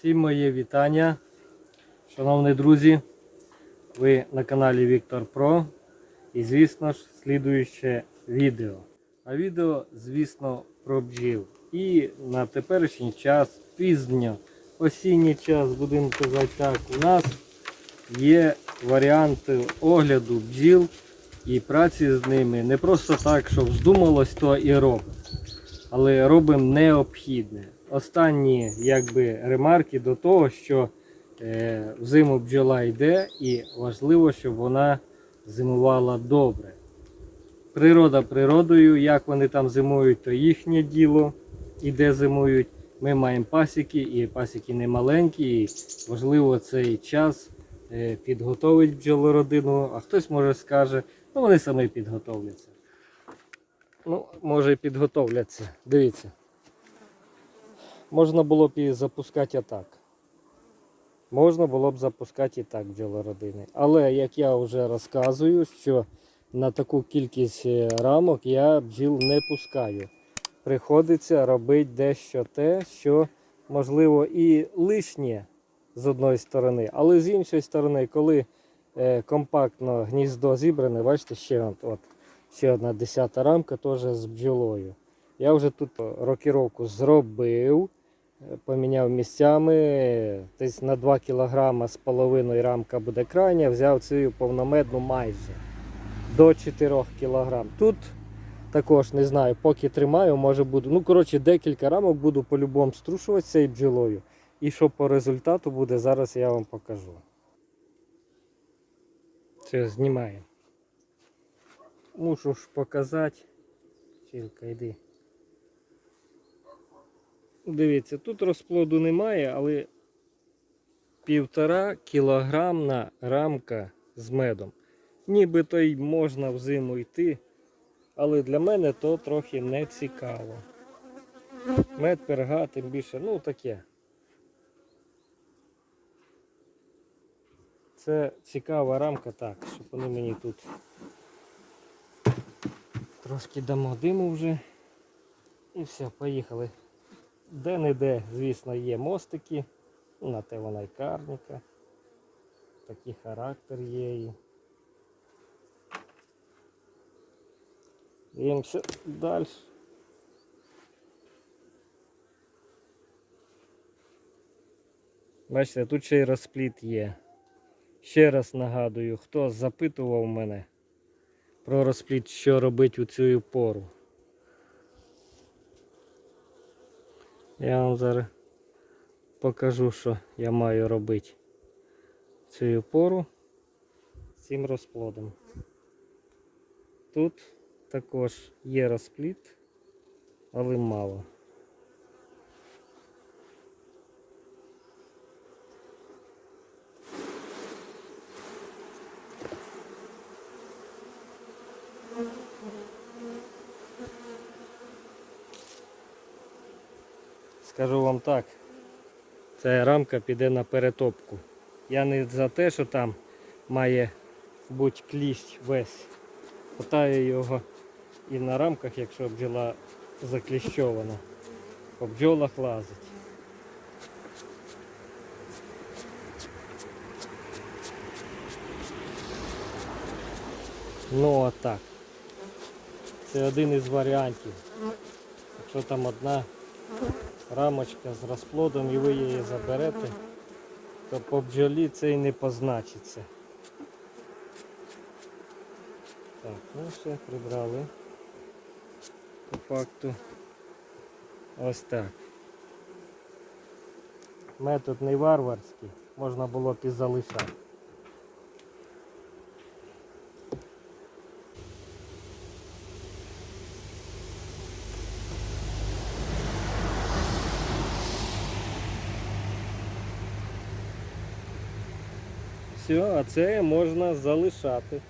Всім моє вітання. Шановні друзі, ви на каналі Віктор Про. І звісно ж, слідуюче відео. А відео, звісно, про бджіл. І на теперішній час, пізньо, осінній час, будемо казати так, у нас є варіанти огляду бджіл і праці з ними. Не просто так, щоб вздумалось, то і робимо. Але робимо необхідне. Останні якби, ремарки до того, що е, взиму бджола йде і важливо, щоб вона зимувала добре. Природа природою, як вони там зимують, то їхнє діло і де зимують. Ми маємо пасіки, і пасіки не маленькі, і важливо цей час е, підготовить бджолородину, а хтось може скаже, ну вони самі підготовляться. Ну, може і підготовляться. Дивіться. Можна було б і запускати атак. Можна було б запускати і так бджолородини. Але як я вже розказую, що на таку кількість е, рамок я бджіл не пускаю. Приходиться робити дещо те, що можливо і лишнє з одної сторони, але з іншої сторони, коли е, компактно гніздо зібране, бачите, ще, от, от, ще одна десята рамка теж з бджолою. Я вже тут рокіровку зробив, поміняв місцями, десь на 2 кг з половиною рамка буде крайня, взяв цю повномедну майже до 4 кг. Тут також не знаю, поки тримаю, може буду. Ну, коротше, декілька рамок буду по-любому струшувати цією бджолою. І що по результату буде, зараз я вам покажу. Все, знімаю. Мушу ж показати. Чілка, йди. Дивіться, тут розплоду немає, але півтора кілограмна рамка з медом. Нібито й можна взиму йти, але для мене то трохи не цікаво. Мед, перга, тим більше, ну таке. Це цікава рамка, так, щоб вони мені тут трошки дамо диму вже. І все, поїхали. Де-не-де, звісно, є мостики. На те вона й карніка. Такий характер є. Дивимося далі. Бачите, тут ще й розпліт є. Ще раз нагадую, хто запитував мене про розпліт, що робити у цю пору. Я вам зараз покажу, що я маю робити цю пору цим розплодом. Тут також є розпліт, але мало. Скажу вам так, ця рамка піде на перетопку. Я не за те, що там має бути кліщ весь. Хватаю його і на рамках, якщо бджола закліщована. По бджолах лазить. Ну отак. Це один із варіантів. Якщо там одна рамочка з розплодом і ви її заберете, то по бджолі це і не позначиться. Так, ну все, прибрали. По факту ось так. Метод не варварський, можна було б. Все, а це можна залишати.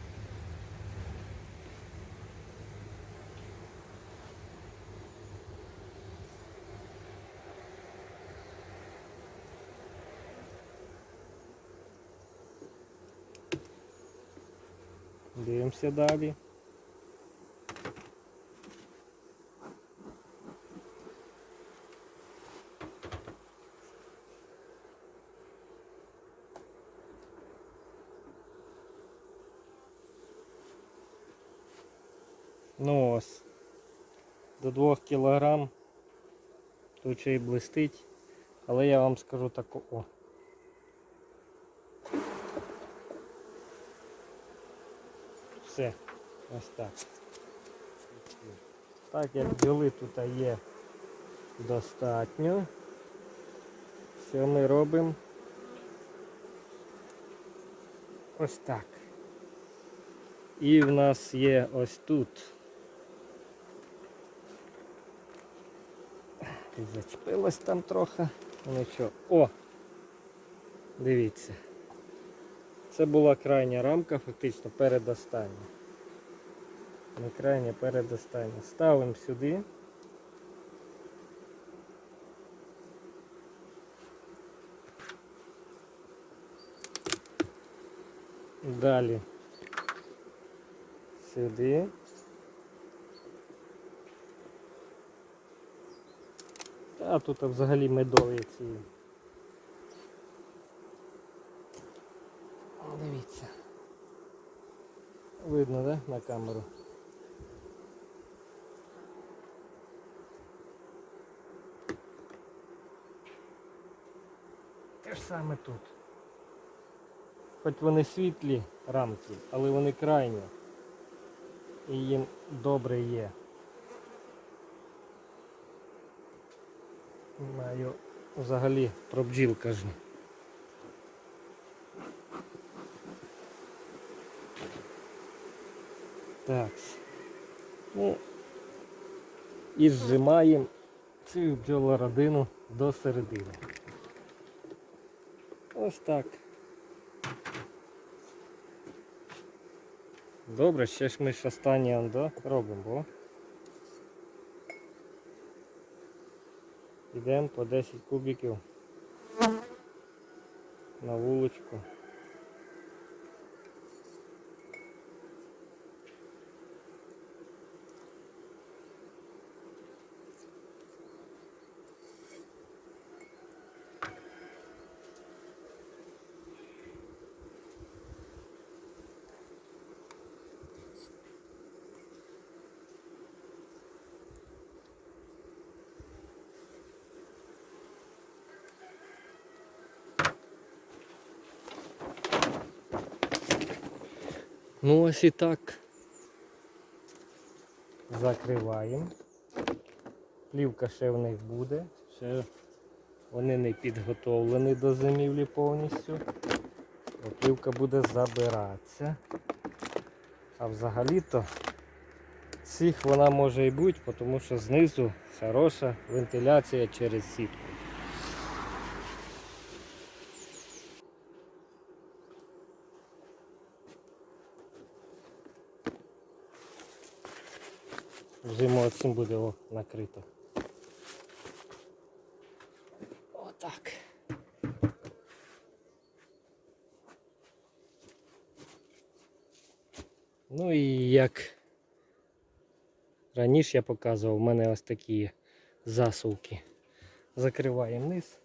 Дивимося далі. Ну ось. До 2 кг. Тут ще й блистить. Але я вам скажу таку. О. Все. Ось так. Так як бджоли тут є достатньо. Що ми робимо? Ось так. І в нас є ось тут. Зачепилось там трохи. Ну що. О! Дивіться. Це була крайня рамка, фактично передостання. Не крайня, передостання. Ставимо сюди. Далі сюди. А тут взагалі медові ці. Дивіться. Видно, да, на камеру? Те ж саме тут. Хоч вони світлі рамки, але вони крайні. І їм добре є. Маю взагалі про бджіл кажу. Так. Ну, і зжимаємо цю бджолородину до середини. Ось так. Добре, ще ж ми ж останнє робимо, бо. Йдемо по 10 кубиків на вуличку. Ну ось і так. Закриваємо. Плівка ще в них буде. Ще вони не підготовлені до зимівлі повністю. Бо плівка буде забиратися. А взагалі-то цих вона може і бути, тому що знизу хороша вентиляція через сітку. Зимою цим буде о, накрито. Отак. Ну і як раніше я показував, у мене ось такі засувки. Закриваємо низ.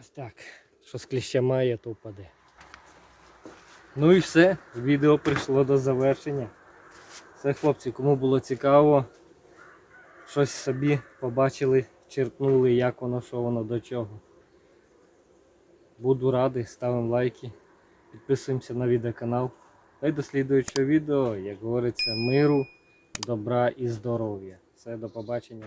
Ось так. Що з кліща має, то впаде. Ну і все, відео прийшло до завершення. Все, хлопці, кому було цікаво, щось собі побачили, черпнули, як воно, що воно до чого. Буду радий, ставимо лайки, підписуємося на відеоканал. Та й до слідуючого відео, як говориться, миру, добра і здоров'я. Все, до побачення.